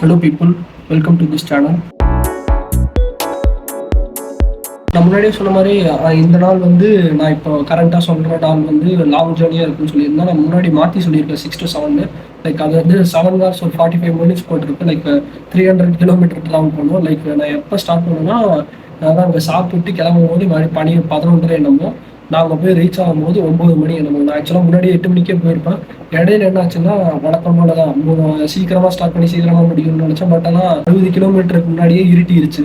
Hello people welcome to this channel நான் முன்னாடியே சொன்ன மாதிரி இந்த நாள் வந்து நான் இப்போ கரண்ட்டாக சொல்கிற நாள் வந்து லாங் ஜேர்னியாக இருக்குன்னு சொல்லியிருந்தேன். நான் முன்னாடி மாற்றி சொல்லியிருக்கேன் சிக்ஸ் டு செவன் லைக் அது வந்து செவன் ஹவர்ஸ் ஒரு ஃபார்ட்டி ஃபைவ் மினிட்ஸ் போட்டிருக்கு like three hundred kilometre travel பண்ணுவோம் லைக் நான் எப்போ ஸ்டார்ட் பண்ணுவேன்னா அதான் அங்கே சாப்பிட்டு கிளம்பும் போது மணி பனி பதினொன்றரை நாங்கள் போய் ரீச் ஆகும்போது ஒம்பது மணி நம்ம நான் ஆக்சுவலாக முன்னாடி எட்டு மணிக்கே போயிருப்பேன். இடையில என்ன ஆச்சுன்னா வழக்கம் தான். மூணு சீக்கிரமாக ஸ்டார்ட் பண்ணி சீக்கிரமாக முடிக்கணும்னு நினச்சேன். பட் ஆனால் அறுபது கிலோமீட்டருக்கு முன்னாடியே இருட்டிருச்சு.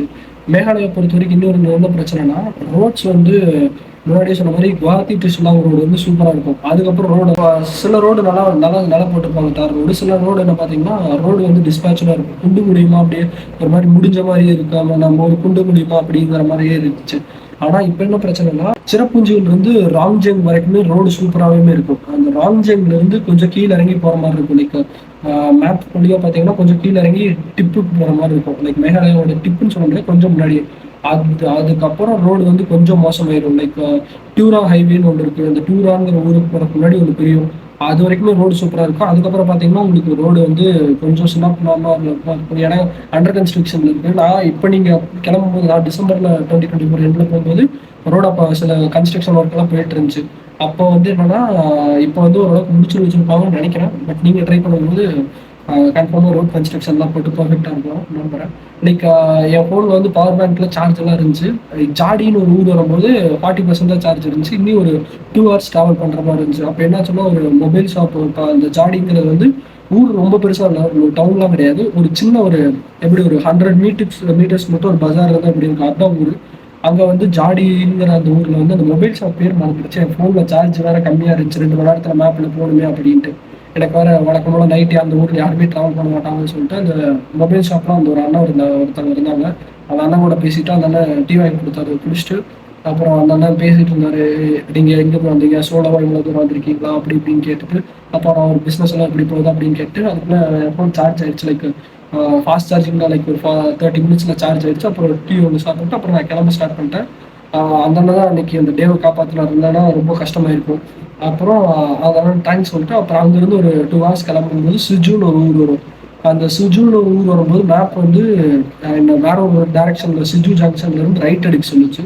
மேகாலயா பொறுத்த வரைக்கும் இன்னொரு என்ன பிரச்சனைனா ரோட்ஸ் வந்து முன்னாடியே சொன்ன மாதிரி குவாஹாத்தி டு ஷில்லாங் ரோடு வந்து சூப்பராக இருக்கும். அதுக்கப்புறம் ரோடு சில ரோடு நல்லா நல்லா நல்லா போட்டுருப்பாங்க. தார் ரோடு. சில ரோடு என்ன பார்த்தீங்கன்னா ரோடு வந்து டிஸ்பேச்சலாக இருக்கும். குண்டு முடியுமா அப்படியே ஒரு மாதிரி முடிஞ்ச மாதிரியே இருக்காம நம்ம ஒரு குண்டு முடியுமா அப்படிங்கிற மாதிரியே இருந்துச்சு. ஆனா இப்போ என்ன பிரச்சனைனா சிறப்புஞ்சியில இருந்து ராங்ஜெங் வரைக்குமே ரோடு சூப்பராகவே இருக்கும். அந்த ராங்ஜெங்ல இருந்து கொஞ்சம் கீழே இறங்கி போற மாதிரி இருக்கும். லைக் மேப் வழியா பாத்தீங்கன்னா கொஞ்சம் கீழே இறங்கி டிப்பு போற மாதிரி இருக்கும். லைக் மேகாலயாவோட டிப்புன்னு சொல்ல முடியாது கொஞ்சம் முன்னாடி அது அதுக்கப்புறம் ரோடு வந்து கொஞ்சம் மோசமாயிடும் லைக் டியூரா ஹைவேன்னு ஒன்று இருக்கு. அந்த டியூராங்கிற ஊருக்கு போகிறதுக்கு முன்னாடி ஒன்று பெரியும் அது வரைக்குமே ரோடு சூப்பராக இருக்கும். அதுக்கப்புறம் பார்த்தீங்கன்னா உங்களுக்கு ரோடு வந்து கொஞ்சம் சின்ன இருக்கும். ஏன்னா அண்டர் கன்ஸ்ட்ரக்ஷன் இருக்குது நான் இப்போ நீங்கள் கிளம்பும்போது நான் டிசம்பரில் டுவெண்ட்டி டுவெண்ட்டி ஃபோர் எண்டில் போகும்போது ரோடு அப்போ சில கன்ஸ்ட்ரக்ஷன் ஒர்க்கெல்லாம் போயிட்டு இருந்துச்சு. அப்போ வந்து என்னன்னா இப்போ வந்து ஓரளவுக்கு முடிச்சு வச்சிருப்பாங்கன்னு நினைக்கிறேன். பட் நீங்கள் ட்ரை பண்ணும்போது கன்ஃபார்மாக ரோட் கன்ஸ்ட்ரக்ஷன்லாம் போட்டு பர்ஃபெக்டாக இருக்கும் நம்புகிறேன் லைக் என் ஃபோனில் வந்து பவர் பேங்க்கில் சார்ஜெல்லாம் இருந்துச்சு. ஜாடின்னு ஒரு ஊர் வரும்போது ஃபார்ட்டி பர்சன்ட் தான் சார்ஜ் இருந்துச்சு. இன்னும் ஒரு டூ ஹவர்ஸ் ட்ராவல் பண்ணுற மாதிரி இருந்துச்சு. அப்போ என்னாச்சுன்னா ஒரு மொபைல் ஷாப் அந்த ஜாடிங்கிறது வந்து ஊர் ரொம்ப பெருசாக இல்லை. ஒரு டவுன்லாம் கிடையாது. ஒரு சின்ன ஒரு எப்படி ஒரு ஹண்ட்ரட் மீட்டர்ஸ் மீட்டர்ஸ் மட்டும் ஒரு பஜார் இருந்தால் எப்படி இருக்கும்? அதுதான் ஊர். அங்கே வந்து ஜாடிங்கிற அந்த ஊரில் வந்து அந்த மொபைல் ஷாப் பேர் மறந்துடுச்சு. என் ஃபோனில் சார்ஜ் வேற கம்மியாக இருந்துச்சு. ரெண்டு மணி நேரத்தில் மேப்பில் போகணுமே அப்படின்ட்டு. எனக்கு வேற வழக்கமான நைட்டு அந்த ஊரில் யாருமே ட்ராவல் பண்ண மாட்டாங்கன்னு சொல்லிட்டு அந்த மொபைல் ஷாப்லாம் அந்த ஒரு அண்ணன் இருந்த ஒருத்தவங்க இருந்தாங்க. அந்த அண்ணன் கூட பேசிட்டு அந்த அண்ணன் டீ வாங்கி கொடுத்தாரு குடிச்சிட்டு. அப்புறம் அந்த அண்ணன் பேசிட்டு இருந்தாரு நீங்க எங்க வந்தீங்க? சோழவா இவ்வளவு தூரம் வந்திருக்கீங்களா? அப்படி இப்படின்னு கேட்டுட்டு அப்புறம் அவர் பிசினஸ் எல்லாம் எப்படி போகுது அப்படின்னு கேட்டு அதுக்குள்ள ஃபோன் சார்ஜ் ஆயிடுச்சு. லைக் ஃபாஸ்ட் சார்ஜிங்னா லைக் ஒரு தேர்ட்டி மினிட்ஸ்ல சார்ஜ் ஆயிடுச்சு. அப்புறம் டீ ஒன்று சாப்பிட்டு அப்புறம் நான் கிளம்ப ஸ்டார்ட் பண்ணிட்டேன். அந்த அண்ணன் தான் அன்னைக்கு அந்த டேவை காப்பாற்றினார் இருந்தேன்னா ரொம்ப கஷ்டமாயிருக்கும். அப்புறம் அதெல்லாம் தேங்க்ஸ் சொல்லிட்டு அப்புறம் அங்கேருந்து ஒரு டூ ஹவர்ஸ் கிளம்பும்போது சுஜுன்னு ஒரு ஊர் வரும். அந்த சுஜுன்னு ஒரு ஊர் வரும்போது மேப் வந்து என்ன வேற ஒரு டைரக்ஷனில் சிஜு ஜங்ஷன்ல இருந்து ரைட் அடிக்க சொல்லுச்சு.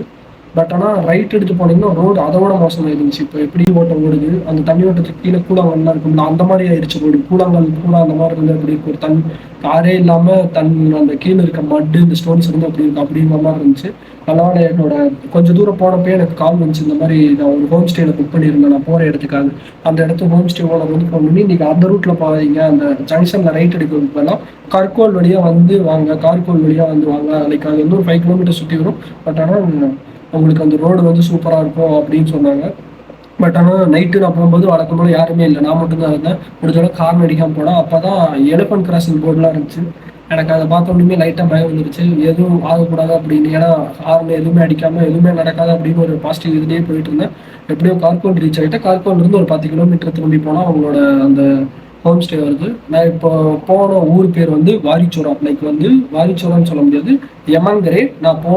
பட் ஆனால் ரைட் எடுத்து போனீங்கன்னா ரோடு அதோட மோசமாக இருந்துச்சு இப்போ எப்படி ஓட்டம் ஓடுது? அந்த தண்ணி ஓட்டத்துக்கு கீழே கூழாங்கல்லாம் இருக்கும்ல அந்த மாதிரி ஆயிடுச்சு ரோடு கூழாங்கல் கூழா அந்த மாதிரி இருந்து அப்படி ஒரு தன் காரே இல்லாமல் தன் அந்த கீழே இருக்க மட்டு இந்த ஸ்டோன்ஸ் இருந்து அப்படி இருக்கு அப்படிங்கிற மாதிரி இருந்துச்சு. அதனால என்னோட கொஞ்சம் தூரம் போனப்பே எனக்கு கால் வந்துச்சு. இந்த மாதிரி நான் ஒரு ஹோம் ஸ்டேல புக் பண்ணியிருந்தேன். நான் போகிற இடத்துக்காக. அந்த இடத்து ஹோம் ஸ்டே ஓனர் வந்து ஃபோன் பண்ணி நீங்கள் அந்த ரூட்டில் போகாதீங்க. அந்த ஜங்ஷனில் ரைட் எடுக்கிறதுக்கு பதிலாக கர்கோல் வழியாக வந்து வாங்க. கார்கோல் வழியாக வந்து வாங்க. லைக் அது வந்து ஒரு ஃபைவ் கிலோமீட்டர் சுற்றி வரும். பட் ஆனால் நம்மளுக்கு அந்த ரோடு வந்து சூப்பராக இருக்கும் அப்படின்னு சொன்னாங்க. பட் ஆனால் நைட்டு நான் போகும்போது வழக்கம் போல யாருமே இல்லை. நான் மட்டும்தான் இருந்தேன். முடிஞ்ச தடவை கார்ன் அடிக்காமல் போனேன். அப்போ தான் எலஃபண்ட் கிராசிங் போர்டுலாம் இருந்துச்சு. எனக்கு அதை பார்த்த உடனே லைட்டாக பயம் வந்துருச்சு. எதுவும் ஆகக்கூடாது அப்படின்னு. ஏன்னா ஹார்ன் எதுவுமே அடிக்காமல் எதுவுமே நடக்காது அப்படின்னு ஒரு பாசிட்டிவ் இதுலேயே போயிட்டு இருந்தேன். எப்படியோ கார்கோன் ரீச் ஆகிட்டேன் கார்கோன்லேருந்து ஒரு பத்து கிலோமீட்டர் திரும்பி போனால் அவங்களோட அந்த ஹோம் ஸ்டே வருது. நான் இப்போ போன ஊர் பேர் வந்து வாரிச்சோரா லைக் வந்து வாரிச்சோரம்னு சொல்ல முடியாது. யமங்கரே. நான் போ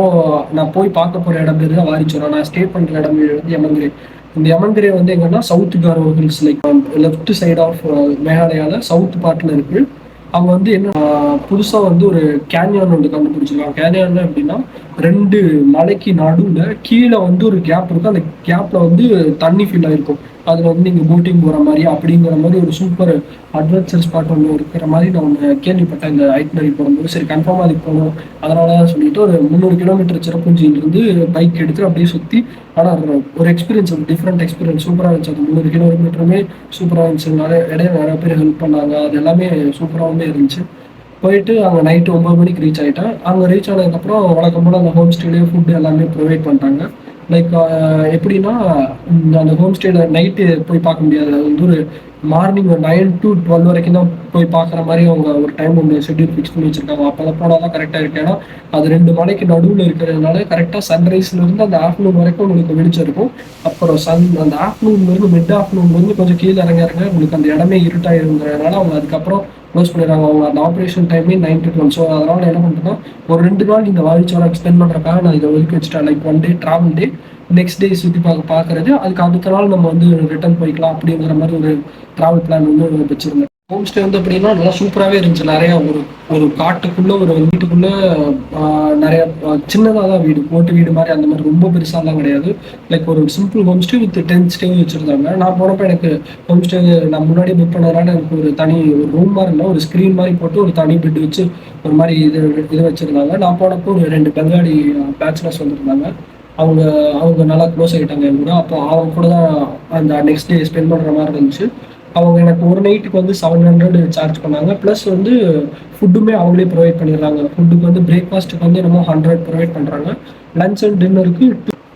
நான் போய் பார்க்க போகிற இடம் பேர் தான் வாரிச்சோரா நான் ஸ்டே பண்ணுற இடம் பேர் வந்து யமங்கரே. இந்த யமங்கரே வந்து எங்கன்னா south Garo hills like left side of மேகாலயாவில் சவுத் பார்ட்டில் இருக்கு. அவங்க வந்து என்ன புதுசாக வந்து ஒரு கேனியான் ஒன்று கண்டுபிடிச்சிருக்காங்க. கேனியான் எப்படின்னா ரெண்டு மலைக்கு நடுவில் கீழே வந்து ஒரு கேப் இருக்கும். அந்த கேப்பில் வந்து தண்ணி ஃபில் ஆகிருக்கும் அதில் வந்து நீங்கள் போட்டிங் போகிற மாதிரி அப்படிங்கிற மாதிரி ஒரு சூப்பர் அட்வென்ச்சர் ஸ்பாட் ஒன்று இருக்கிற மாதிரி நான் ஒன்று கேள்விப்பட்டேன் இந்த ஐட்னரி போகும்போது சரி கன்ஃபார்மாக அதுக்கு போகணும். அதனால தான் சொல்லிட்டு ஒரு முந்நூறு கிலோமீட்டர் சிறப்புஞ்சியிலிருந்து பைக் எடுத்து அப்படியே சுற்றி ஆனால் ஒரு எக்ஸ்பீரியன்ஸ் ஒரு டிஃப்ரெண்ட் எக்ஸ்பீரியன்ஸ் சூப்பராக இருந்துச்சு. அது முந்நூறு கிலோமீட்டருமே சூப்பராக இருந்துச்சு. நிறைய இடையில நிறைய பேர் ஹெல்ப் பண்ணாங்க. அது எல்லாமே சூப்பராகவுமே இருந்துச்சு. போயிட்டு அங்கே நைட்டு ஒம்பது மணிக்கு ரீச் ஆகிட்டேன் அங்கே ரீச் ஆனதுக்கப்புறம் வழக்கம் போல் அந்த ஹோம் ஸ்டேலேயே ஃபுட்டு எல்லாமே ப்ரொவைட் பண்ணிட்டாங்க. லைக் uh, எப்படின்னா இந்த அந்த ஹோம் ஸ்டேல நைட்டு போய் பார்க்க முடியாது. அது வந்து ஒரு மார்னிங் ஒரு நைன் டு டுவெல் வரைக்கும் தான் போய் பார்க்குற மாதிரி அவங்க ஒரு டைம் ஒன்று ஷெட்யூல் ஃபிக்ஸ் பண்ணி வச்சிருக்காங்க. அப்போ போனால் தான் கரெக்டாக இருக்கு. ஏன்னா அது ரெண்டு மலைக்கு நடுவில் இருக்கிறதுனால கரெக்டாக சன்ரைஸ்லேருந்து அந்த ஆஃப்டர்நூன் வரைக்கும் உங்களுக்கு வெளிச்சிருக்கும் அப்புறம் சன் அந்த ஆஃப்டர்நூன்லேருந்து மிட் ஆஃப்டர்நூன்லேருந்து கொஞ்சம் கீழே இறங்க இறங்க உங்களுக்கு அந்த இடமே இருட்டாக இருந்ததுனால அவங்க அதுக்கப்புறம் க்ளோஸ் பண்ணிடுறாங்க. அவங்க அந்த ஆப்ரேஷன் டைமே நைன் டு டுவெல் ஸோ அதனால என்ன பண்ணுறேன்னா ஒரு ரெண்டு நாள் இந்த வாரிச்சோட எக்ஸ்பெண்ட் பண்ணுறக்காக நான் இதை ஒதுக்கி வச்சுட்டேன். Like one day travel day next day சுற்றி பார்க்க பார்க்கறது. அதுக்கு அடுத்த நாள் நம்ம வந்து ரிட்டர்ன் போய்க்கலாம் அப்படிங்கிற மாதிரி ஒரு ட்ராவல் பிளான் வந்து வச்சுருந்தேன். ஹோம் ஸ்டே வந்து அப்படின்னா நல்லா சூப்பராகவே இருந்துச்சு. நிறையா ஒரு ஒரு காட்டுக்குள்ளே ஒரு வீட்டுக்குள்ளே நிறையா சின்னதாக தான் வீடு ஓட்டு வீடு மாதிரி அந்த மாதிரி ரொம்ப பெருசாலாம் கிடையாது. லைக் ஒரு simple home stay with ten ஸ்டேவும் வச்சுருந்தாங்க. நான் போனப்போ எனக்கு ஹோம் ஸ்டே நான் முன்னாடி புக் பண்ணதுனால எனக்கு ஒரு தனி ஒரு ரூம் மாதிரி இல்லை ஒரு ஸ்க்ரீன் மாதிரி போட்டு ஒரு தனி பெட் வச்சு ஒரு மாதிரி இது இது வச்சுருந்தாங்க. நான் போனப்போ ஒரு ரெண்டு பெங்காலி பேச்சுலர்ஸ் வந்திருந்தாங்க. அவங்க அவங்க நல்லா க்ளோஸ் ஆகிட்டாங்க என் கூட. அப்போ அவங்க கூட தான் அந்த நெக்ஸ்ட் டே ஸ்பெண்ட் பண்ணுற மாதிரி இருந்துச்சு. அவங்க எனக்கு ஒரு நைட்டுக்கு வந்து செவன் ஹண்ட்ரட் சார்ஜ் பண்ணாங்க. ப்ளஸ் வந்து ஃபுட்டுமே அவங்களே ப்ரொவைட் பண்ணிடுறாங்க. ஃபுட்டுக்கு வந்து பிரேக்ஃபாஸ்ட்டுக்கு வந்து என்னமோ ஹண்ட்ரட் ப்ரொவைட் பண்ணுறாங்க லஞ்ச் அண்ட் டின்னருக்கு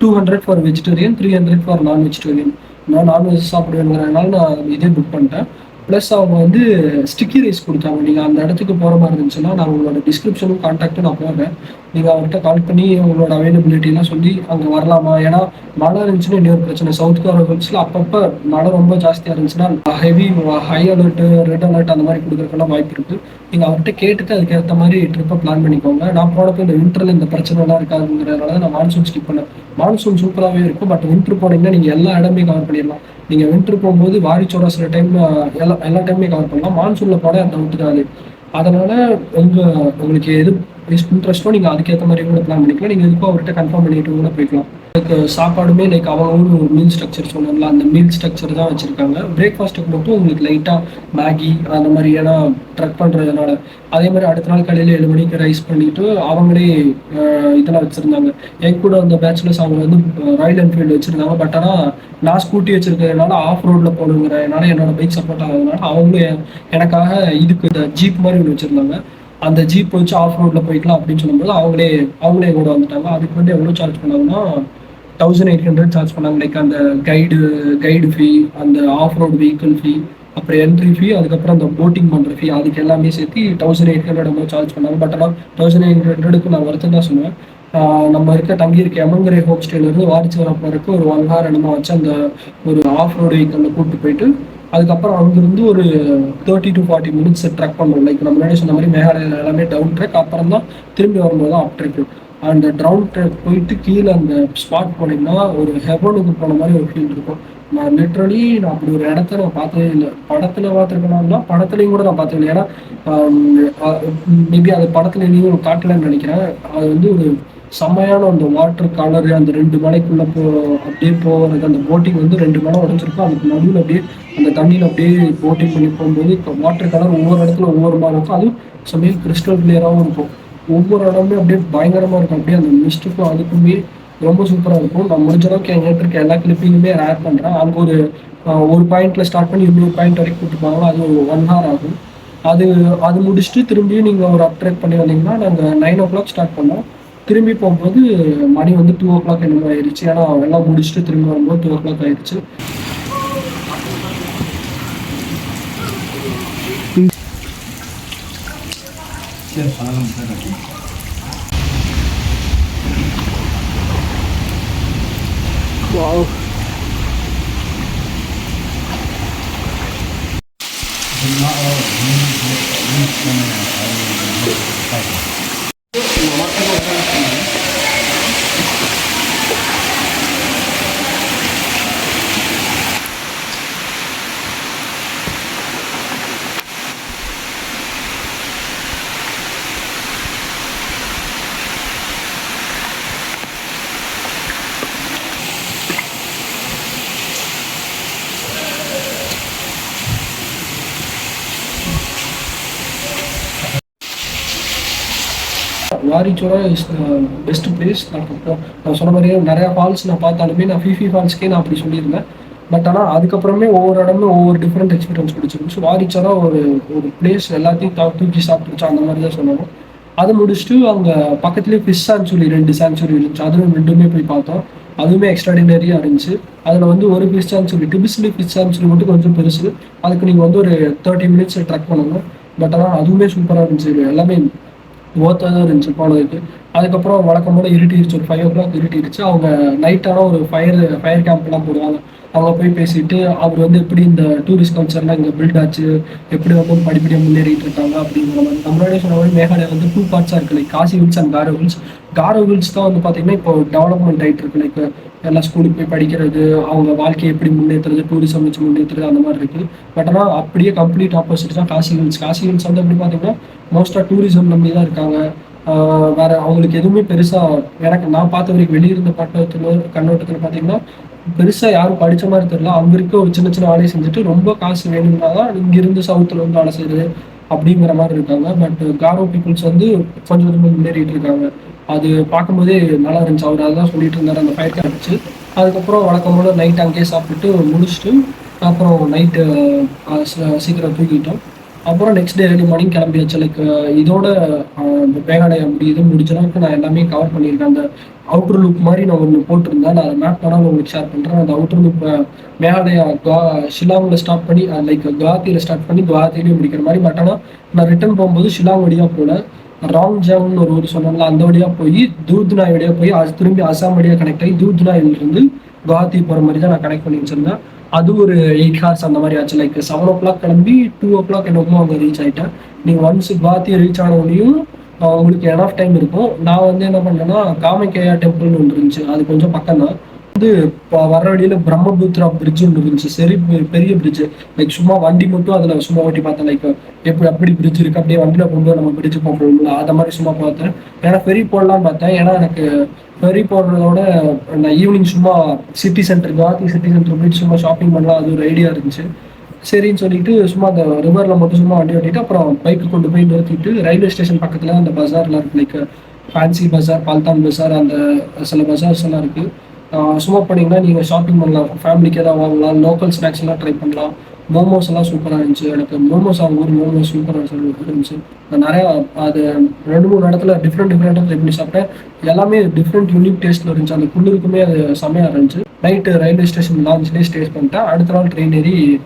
two hundred for vegetarian three hundred for non vegetarian நான் நான்வெஜ் சாப்பிடுவேங்கிறதுனால நான் இதே புக் பண்ணிட்டேன். ப்ளஸ் அவங்க வந்து ஸ்டிக்கி ரைஸ் கொடுத்தாங்க. நீங்கள் அந்த இடத்துக்கு போகிற மாதிரி இருந்துச்சுன்னா நான் உங்களோட டிஸ்கிரிப்ஷனும் கான்டாக்டும் நான் போடுறேன் நீங்கள் அவர்கிட்ட கால் பண்ணி உங்களோட அவைலபிலிட்டிலாம் சொல்லி அங்கே வரலாமா? ஏன்னா மழை இருந்துச்சுன்னா இன்னொரு பிரச்சனை. சவுத் கோரா அப்பப்போ மழை ரொம்ப ஜாஸ்தியாக இருந்துச்சுன்னா heavy high alert red alert அந்த மாதிரி கொடுக்குறதுக்கெல்லாம் வாய்ப்பு இருக்குது நீங்கள் அவர்கிட்ட கேட்டுட்டு அதுக்கேற்ற மாதிரி ட்ரிப்பை பிளான் பண்ணிக்கோங்க. நான் போனப்போ இந்த வின்டரில் இந்த பிரச்சனைலாம் இருக்காதுங்கிறதுனால நான் மான்சூன் ஸ்கிப் பண்ணேன் மான்சூன் சூப்பராகவே இருக்கும். பட் வின்டர் போனீங்கன்னா நீங்கள் எல்லா இடமே கவர் பண்ணிடலாம். நீங்கள் வின்டர் போகும்போது வாரிச்சோட சில டைம் எல்லா எல்லா டைமே கவர் பண்ணலாம். மான்சூனில் படம் அந்த விட்டுக்காது அதனால உங்கள் உங்களுக்கு எது இன்ட்ரெஸ்ட்டும் நீங்கள் அதுக்கேற்ற மாதிரி கூட பிளான் பண்ணிக்கலாம். நீங்கள் இதுக்கும் அவர்கிட்ட கன்ஃபார்ம் பண்ணிட்டு கூட போய்க்கலாம். அதுக்கு சாப்பாடுமே லைக் அவங்க ஒரு மீல் ஸ்ட்ரக்சர் சொன்னாங்கல்ல அந்த மீல் ஸ்ட்ரக்சர் தான் வச்சுருக்காங்க. பிரேக்ஃபாஸ்ட்டுக்கு மட்டும் உங்களுக்கு லைட்டாக மேகி அந்த மாதிரி ஏன்னா ட்ரக் பண்ணுறதுனால அதே மாதிரி அடுத்த நாள் காலையில் ஏழு மணிக்கு ரைஸ் பண்ணிட்டு அவங்களே இதெல்லாம் வச்சுருந்தாங்க. என் கூட அந்த பேச்சுலர்ஸ் அவங்க வந்து ராயல் என்ஃபீல்டு வச்சுருந்தாங்க. பட் ஆனால் நான் ஸ்கூட்டி வச்சிருக்கிறதுனால ஆஃப் ரோடில் போகணுங்கிறதுனால என்னோட பைக் சப்போர்ட் ஆகிறதுனால அவங்களும் எனக்காக இதுக்கு இந்த ஜீப் மாதிரி ஒன்று வச்சுருந்தாங்க. அந்த ஜீப் வச்சு ஆஃப் ரோட்டில் போய்க்கலாம் அப்படின்னு சொல்லும்போது அவங்களே அவங்களே கூட வந்துட்டாங்க. அதுக்கு வந்து எவ்வளோ சார்ஜ் பண்ணாங்கன்னா தௌசண்ட் எயிட் ஹண்ட்ரட் சார்ஜ் பண்ணாங்க. லைக் அந்த கைடு கைடு ஃபீ அந்த ஆஃப் ரோடு வெஹிக்கிள் ஃபீ அப்புறம் என்ட்ரி ஃபீ அதுக்கப்புறம் அந்த போட்டிங் பண்ணுற ஃபீ அதுக்கு எல்லாமே சேர்த்து thousand eight hundred amount charge பண்ணாங்க. பட் ஆனால் தௌசண்ட் எயிட் ஹண்ட்ரடுக்கு நான் வருத்தம் தான் சொன்னேன் நம்ம இருக்க தங்கியிருக்க எமங்கரை ஹோம் ஸ்டேலேருந்து வாரிச்சவரம் போகிறதுக்கு ஒரு ஒன் ஹவர் என்னமோ வச்சு அந்த ஒரு ஆஃப் ரோடு வெஹிக்கிளில் கூப்பிட்டு போயிட்டு அதுக்கப்புறம் அங்கிருந்து ஒரு thirty to forty minutes trek பண்ணுறோம் லைக் நம்ம முன்னாடி சொன்ன மாதிரி மேகாலயா எல்லாமே டவுன் ட்ரெக் அப்புறம் தான் திரும்பி வரும்போது தான் அப் ட்ரெக் அந்த டவுன் ட்ரெக் போயிட்டு கீழே அந்த ஸ்பாட் போனீங்கன்னா ஒரு ஹெவனுக்கு போன மாதிரி ஒரு ஃபீல் இருக்கும். நான் லிட்ரலி நான் அப்படி ஒரு இடத்த நான் பார்த்ததே இல்லை. படத்தில் பார்த்துருக்கணும்னா படத்துலையும் கூட நான் பார்த்தது இல்லை ஏன்னா um, uh, மேபி அது படத்துல நீங்களும் காட்டலன்னு நினைக்கிறேன். அது வந்து ஒரு செம்மையான அந்த வாட்டர் கலரு அந்த ரெண்டு மலைக்குள்ள போ அப்படியே போகிறது அந்த போட்டிங் வந்து ரெண்டு மலை உடஞ்சிருக்கும் அதுக்கு நடுவில் அப்படியே அந்த தண்ணியில் அப்படியே போட்டிங் பண்ணி போகும்போது இப்போ வாட்டர் கலர் ஒவ்வொரு இடத்துல ஒவ்வொரு மாதிரி இருக்கும். அதுவும் சமயம் கிறிஸ்டல் கிளியராகவும் இருக்கும். ஒவ்வொரு இடமே அப்படியே பயங்கரமாக இருக்கும். அப்படியே அந்த மிஸ்ட்டுக்கும் அதுக்குமே ரொம்ப சூப்பராக இருக்கும். நான் முடிஞ்ச அளவுக்கு என்கிட்ட இருக்க எல்லா கிளிப்பிங்குமே ஆட் பண்ணுறேன் அங்கே ஒரு ஒரு பாயிண்ட்ல ஸ்டார்ட் பண்ணி இன்னொரு பாயிண்ட் வரைக்கும் கூப்பிட்டுப்பாங்களோ போவாங்க அது ஒரு ஒன் ஹவர் ஆகும். அது அது முடிச்சுட்டு திரும்பியும் நீங்கள் ஒரு அப்ட்ரேக் பண்ணி வந்தீங்கன்னா நாங்கள் நைன் ஓ கிளாக் ஸ்டார்ட் பண்ணோம் திரும்பி போகும்போது மணி வந்து டூ ஓ கிளாக் என்னமோ ஆயிடுச்சு ஏன்னா எல்லாம் முடிச்சுட்டு திரும்பி வரும்போது டூ ஓ கிளாக் ஆயிடுச்சு வாரிச்சோரா இஸ் பெஸ்ட் பிளேஸ் நான் நான் சொன்ன மாதிரியே நிறையா ஃபால்ஸ் நான் பார்த்தாலுமே நான் ஃபிஃபி ஃபால்ஸ்க்கே நான் அப்படி சொல்லியிருந்தேன். பட் ஆனால் அதுக்கப்புறமே ஒவ்வொரு இடமும் ஒவ்வொரு டிஃப்ரெண்ட் எக்ஸ்பீரியன்ஸ் பிடிச்சிருந்துச்சு. வாரிச்சோரா ஒரு ஒரு பிளேஸ் எல்லாத்தையும் தா- தூக்கி சாப்பிட்டுருச்சு. அந்த மாதிரி தான் சொன்னாங்க. அது முடிச்சுட்டு அங்கே பக்கத்துலேயே ஃபிஷ் சாங்சுரி ரெண்டு சாங்சுரி இருந்துச்சு. அதுவும் ரெண்டுமே போய் பார்த்தோம். அதுவுமே எக்ஸ்ட்ராடினரியாக இருந்துச்சு. அதில் வந்து ஒரு fish sanctuary typically fish sanctuary மட்டும் கொஞ்சம் பெருசு. அதுக்கு நீங்கள் வந்து ஒரு தேர்ட்டி மினிட்ஸ் ட்ரக் பண்ணணும். பட் ஆனால் அதுவுமே சூப்பராக இருந்துச்சு. எல்லாமே ஓத்தாக தான் இருந்துச்சு போனதுக்கு அதுக்கப்புறம் வழக்கம் போல இருட்டிடுச்சு ஒரு ஃபைவ் ஓ கிளாக் இருட்டிடுச்சு அவங்க நைட்டான ஒரு ஃபயர் ஃபயர் கேம்ப்லாம் போடுவாங்க. அவங்க போய் பேசிட்டு அவர் வந்து எப்படி இந்த டூரிஸ்ட் கல்ச்சர்லாம் இங்கே பில்ட் ஆச்சு? எப்படி வந்து படிப்படியாக முன்னேறிட்டு இருக்காங்க அப்படிங்கிற மாதிரி. நம்மளோட சொன்ன மாதிரி மேகாலயா வந்து டூ பார்ட்ஸாக இருக்கு. Like Khasi hills and Garo hills Garo hills தான் வந்து பார்த்தீங்கன்னா இப்போ டெவலப்மெண்ட் ஆகிட்டு இருக்கு. லைக் எல்லா ஸ்கூலுக்கு போய் படிக்கிறது அவங்க வாழ்க்கையை எப்படி முன்னேற்றுறது டூரிசம் வச்சு முன்னேற்றுறது அந்த மாதிரி இருக்குது. பட் ஆனால் அப்படியே கம்ப்ளீட் ஆப்போசிட் தான் காசி ஹில்ஸ் காசி ஹில்ஸ் வந்து எப்படி பார்த்தீங்கன்னா மோஸ்ட்டாக டூரிசம் நம்பி தான் இருக்காங்க. வேற அவங்களுக்கு எதுவுமே பெருசாக எனக்கு நான் பார்த்த வரைக்கும் வெளியிருந்த பட்டத்தில் கண்ணோட்டத்தில் பார்த்தீங்கன்னா பெருசாக யாரும் படித்த மாதிரி தெரியல. அங்கே இருக்க ஒரு சின்ன சின்ன வேலையை செஞ்சுட்டு ரொம்ப காசு வேணும்னா தான் இங்க சவுத்தில் வந்து வேலை செய்யுது அப்படிங்கிற மாதிரி இருக்காங்க. பட் காரோ பீப்புள்ஸ் வந்து கொஞ்சம் கொஞ்சமாக முன்னேறிட்டு இருக்காங்க. அது பார்க்கும்போதே நல்லா இருந்துச்சு. அவர் அதான் சொல்லிட்டு இருந்தார் அந்த ஃபயர் கிடச்சி அதுக்கப்புறம் வழக்கம் போல நைட் அங்கேயே சாப்பிட்டுட்டு முடிச்சுட்டு அப்புறம் நைட்டு சீக்கிரம் தூக்கிட்டோம். அப்புறம் நெக்ஸ்ட் டே ரெண்டு மார்னிங் கிளம்பியாச்சு. லைக் இதோட இந்த மேகாலயா முடியுது முடிஞ்ச அளவுக்கு நான் எல்லாமே கவர் பண்ணியிருக்கேன். அந்த அவுட்டர் லுக் மாதிரி நான் ஒன்று போட்டிருந்தேன். நான் மேப் பண்ணால் உங்களுக்கு ஷேர் பண்ணுறேன் அந்த அவுட்டர் லுக் மேகாலயா கா ஷில்லாங்கில் ஸ்டார்ட் பண்ணி லைக் குவாத்தியில் ஸ்டார்ட் பண்ணி குவாஹாத்திலையும் முடிக்கிற மாதிரி. பட் ஆனால் நான் ரிட்டர்ன் போகும்போது ஷில்லாங் வழியாக போனேன். ராங் ஜாங்னு ஒரு ஊர் சொன்னால அந்த வழியாக போய் தூத்னாய் வழியாக போய் அது திரும்பி அசாம் வழியாக கனெக்ட் ஆகி தூத்னாயிலிருந்து குவாஹாத்தி போகிற மாதிரி தான் நான் கனெக்ட் பண்ணி வச்சிருந்தேன். அது ஒரு எயிட் ஹார்ஸ் அந்த மாதிரி ஆச்சு. லைக் செவன் ஓ கிளாக் கிளம்பி டூ ஓ கிளாக் என்னமோ அங்கே ரீச் ஆயிட்டேன். நீங்கள் ஒன்ஸ் குவாஹாத்தி ரீச் ஆனவனையும் உங்களுக்கு என் ஆஃப் டைம் இருக்கும். நான் வந்து என்ன பண்ணேன்னா காமக்கேயா டெம்பிள்னு ஒன்று இருந்துச்சு. அது கொஞ்சம் பக்கம் தான் வந்து இப்போ வர வழியில் பிரம்மபுத்திரா பிரிட்ஜ் ஒன்று இருந்துச்சு. சரி பெ- பெரிய பிரிட்ஜ் லைக் சும்மா வண்டி மட்டும் அதில் சும்மா ஓட்டி பார்த்தேன். லைக் எப்படி அப்படி பிரிட்ஜ் இருக்கு. அப்படியே வண்டியில் போகும்போது நம்ம பிரிட்ஜ் போகிறோம்ல அதை மாதிரி சும்மா பார்த்தேன். ஏன்னா ஃபெரி போடலாம்னு பார்த்தேன். ஏன்னா எனக்கு ஃபெரி போடுறதோட நான் ஈவினிங் சும்மா city centre Guwahati city centre போயிட்டு சும்மா ஷாப்பிங் பண்ணலாம். அது ஒரு ஐடியா இருந்துச்சு. சரின்னு சொல்லிட்டு சும்மா அந்த ரிவரில் மட்டும் சும்மா வண்டி ஓட்டிட்டு அப்புறம் பைக்கு கொண்டு போய் நிறுத்திட்டு ரயில்வே ஸ்டேஷன் பக்கத்தில் அந்த பஜார்ல இருக்கு. லைக் ஃபேன்சி பஜார் பால்தான் பஜார் அந்த சில பஜார்ஸ் எல்லாம் இருக்குது சும்மா போனீங்கன்னா நீங்கள் ஷாப்பிங் பண்ணலாம். ஃபேமிலிக்கு எதாவது வாங்கலாம். லோக்கல் ஸ்நாக்ஸ் எல்லாம் ட்ரை பண்ணலாம். மோமோஸ் எல்லாம் சூப்பராக இருந்துச்சு. எனக்கு மோமோஸ் அவங்க ஊர் மோமோஸ் சூப்பராக இருந்துச்சு. நான் நிறையா அது ரெண்டு மூணு இடத்துல டிஃப்ரெண்ட் டிஃப்ரெண்ட்டாக ட்ரை பண்ணி சாப்பிட்டேன். எல்லாமே டிஃப்ரெண்ட் யூனிக் டேஸ்ட்டில் இருந்துச்சு. அந்த குளிருக்குமே அது செமையாக இருந்துச்சு. நைட்டு ரயில்வே ஸ்டேஷன் லான்ச்லேயே ஸ்டே பண்ணிட்டேன். அடுத்த நாள் ட்ரெயின் ஏறி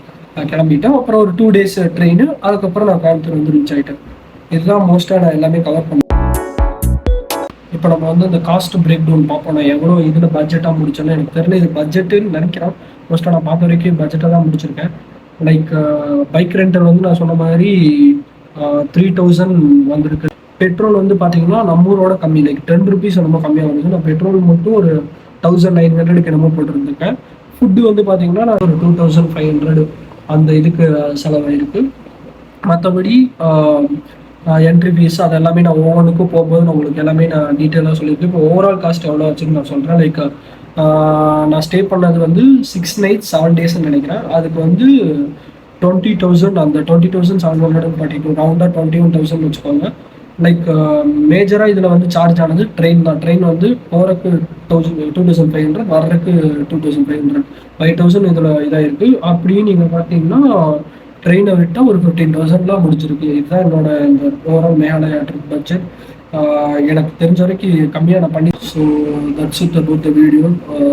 கிளம்பிட்டேன். அப்புறம் ஒரு டூ டேஸ் ட்ரெயின் அதுக்கப்புறம் நான் கோயம்புத்தூர் வந்து ரீச் ஆகிட்டேன் இதுதான் மோஸ்ட்டாக நான் எல்லாமே கவர் பண்ணேன். இப்போ நம்ம வந்து இந்த காஸ்ட் பிரேக் டவுன் பார்ப்போம் நான் எவ்வளோ இதில் பட்ஜெட்டாக முடிச்சேன்னு எனக்கு தெரியல. இது பட்ஜெட்டுன்னு நினைக்கிறேன் மோஸ்ட்டாக நான் பார்த்த வரைக்கும் பட்ஜெட்டாக தான் முடிச்சிருக்கேன். லைக் பைக் ரெண்டல் வந்து நான் சொன்ன மாதிரி த்ரீ தௌசண்ட் வந்திருக்கு. பெட்ரோல் வந்து பார்த்தீங்கன்னா நம்ம ஊரோட கம்மி. லைக் டென் ருபீஸ் ரொம்ப கம்மியாக வருது நான் பெட்ரோல் மட்டும் ஒரு தௌசண்ட் நைன் ஹண்ட்ரடுக்கு என்னமோ போட்டிருந்திருக்கேன். ஃபுட்டு வந்து பார்த்தீங்கன்னா நான் ஒரு டூ தௌசண்ட் ஃபைவ் ஹண்ட்ரட் அந்த இதுக்கு செலவாயிருக்கு. மற்றபடி என்ட்ரி ஃபீஸ் அது எல்லாமே நான் ஒவ்வொன்றுக்கும் போகும்போது நான் உங்களுக்கு எல்லாமே நான் டீட்டெயிலாக சொல்லியிருக்கேன். இப்போ ஓவரால் காஸ்ட் எவ்வளோ ஆச்சுன்னு நான் சொல்கிறேன் லைக் நான் ஸ்டே பண்ணது வந்து சிக்ஸ் நைட் செவன் டேஸ்ன்னு நினைக்கிறேன். அதுக்கு வந்து டுவெண்ட்டி தௌசண்ட் அந்த twenty thousand seven hundred forty two ரவுண்டாக டுவெண்ட்டி ஒன் தௌசண்ட் வச்சுக்கோங்க. லைக் மேஜராக இதில் வந்து சார்ஜ் ஆனது ட்ரெயின் தான். ட்ரெயின் வந்து போகிறக்கு thousand two thousand five hundred வர்றதுக்கு two thousand five hundred five thousand இதில் இதாக இருக்குது அப்படியே நீங்கள் பார்த்தீங்கன்னா ட்ரெயினை விட்டால் ஒரு ஃபிஃப்டீன் தௌசண்ட்லாம் முடிச்சிருக்கு இதுதான் என்னோட இந்த ஓவரால் மேகாலயா ட்ரிப் பட்ஜெட் எனக்கு தெரிஞ்ச வரைக்கும் கம்மியாக நான் பண்ணி so that's it about the video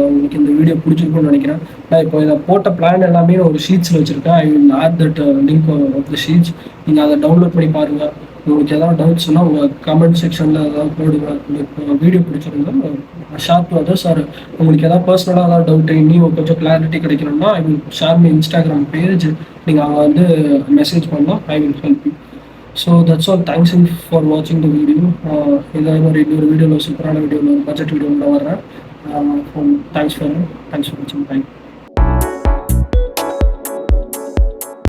உங்களுக்கு இந்த வீடியோ பிடிச்சிருக்கும்னு நினைக்கிறேன். நான் இப்போ இதை போட்ட பிளான் எல்லாமே ஒரு ஷீட்ஸில் வச்சுருக்கேன். I will add that link of the sheets நீங்கள் அதை டவுன்லோட் பண்ணி பாருங்கள் உங்களுக்கு ஏதாவது டவுட்ஸ்னா உங்கள் கமெண்ட் செக்ஷனில் ஏதாவது போடுங்க உங்களுக்கு வீடியோ பிடிச்சிருந்தா ஷேர் டு அதர்ஸ் ஆர் உங்களுக்கு ஏதாவது பர்சனலாக ஏதாவது டவுட் இன்னும் கொஞ்சம் கிளாரிட்டி கிடைக்கணும்னா I will share my Instagram page நீங்கள் அங்கே வந்து மெசேஜ் பண்ணலாம் I will help you so that's all thanks in for வாட்சிங் த வீடியோ இதே மாதிரி இன்னொரு வீடியோவில் சூப்பரான வீடியோவில் பட்ஜெட் வீடியோவில் வர்றேன். தேங்க்ஸ் ஃபார் தேங்க்ஸ் ஃபார் வாட்சிங் தேங்க்